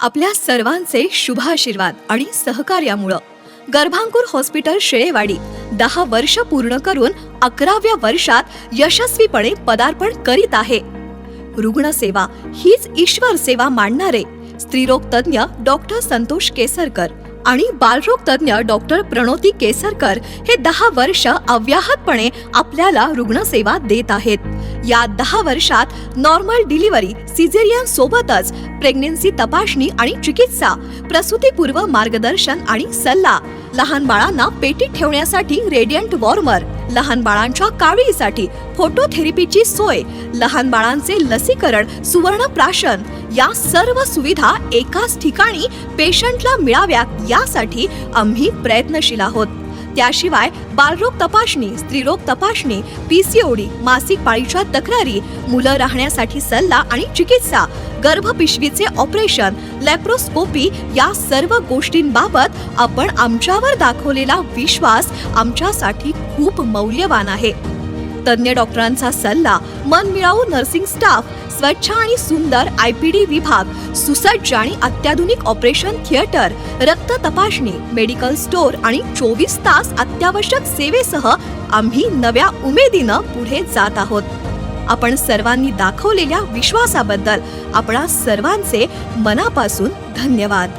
आपल्या सर्वांचे शुभाशीर्वाद आणि सहकार्यामुळं गर्भांकुर हॉस्पिटल शेळेवाडी दहा वर्ष पूर्ण करून अकराव्या वर्षात यशस्वीपणे पदार्पण करीत आहे. रुग्णसेवा हीच ईश्वर सेवा मानणारे स्त्रीरोग तज्ज्ञ डॉक्टर संतोष केसरकर आणि बालरोग तज्ज्ञ डॉक्टर प्रणोती केसरकर हे दहा वर्ष अव्याहतपणे आपल्याला रुग्णसेवा देत आहेत. या दहा वर्षात नॉर्मल डिलिव्हरी सिझेरियन सोबतच प्रेग्नेन्सी तपासणी आणि चिकित्सा प्रसूतीपूर्व मार्गदर्शन आणि सल्ला लहान बाळांना पेटीत ठेवण्यासाठी रेडियंट वॉर्मर लहान बाळांच्या काळीसाठी फोटोथेरपीची सोय लहान बाळांचे लसीकरण सुवर्ण प्राशन या सर्व सुविधा एकाच ठिकाणी पेशंटला मिळाव्यात यासाठी आम्ही प्रयत्नशील आहोत. त्याशिवाय बालरोग तपासणी स्त्रीरोग तपासणी पीसीओडी मासिक पाळीच्या तक्रारी मुलं राहण्यासाठी सल्ला आणि चिकित्सा गर्भपिशवीचे ऑपरेशन लॅप्रोस्कोपी या सर्व गोष्टींबाबत आपण आमच्यावर दाखवलेला विश्वास आमच्यासाठी खूप मौल्यवान आहे. तज्ज्ञ डॉक्टरांचा सल्ला मनमिळाऊ नर्सिंग स्टाफ स्वच्छ आणि सुंदर आय पी डी विभाग सुसज्ज आणि अत्याधुनिक ऑपरेशन थिएटर रक्त तपासणी मेडिकल स्टोअर आणि चोवीस तास अत्यावश्यक सेवेसह आम्ही नव्या उमेदीनं पुढे जात आहोत. आपण सर्वांनी दाखवलेल्या विश्वासाबद्दल आपणा सर्वांचे मनापासून धन्यवाद.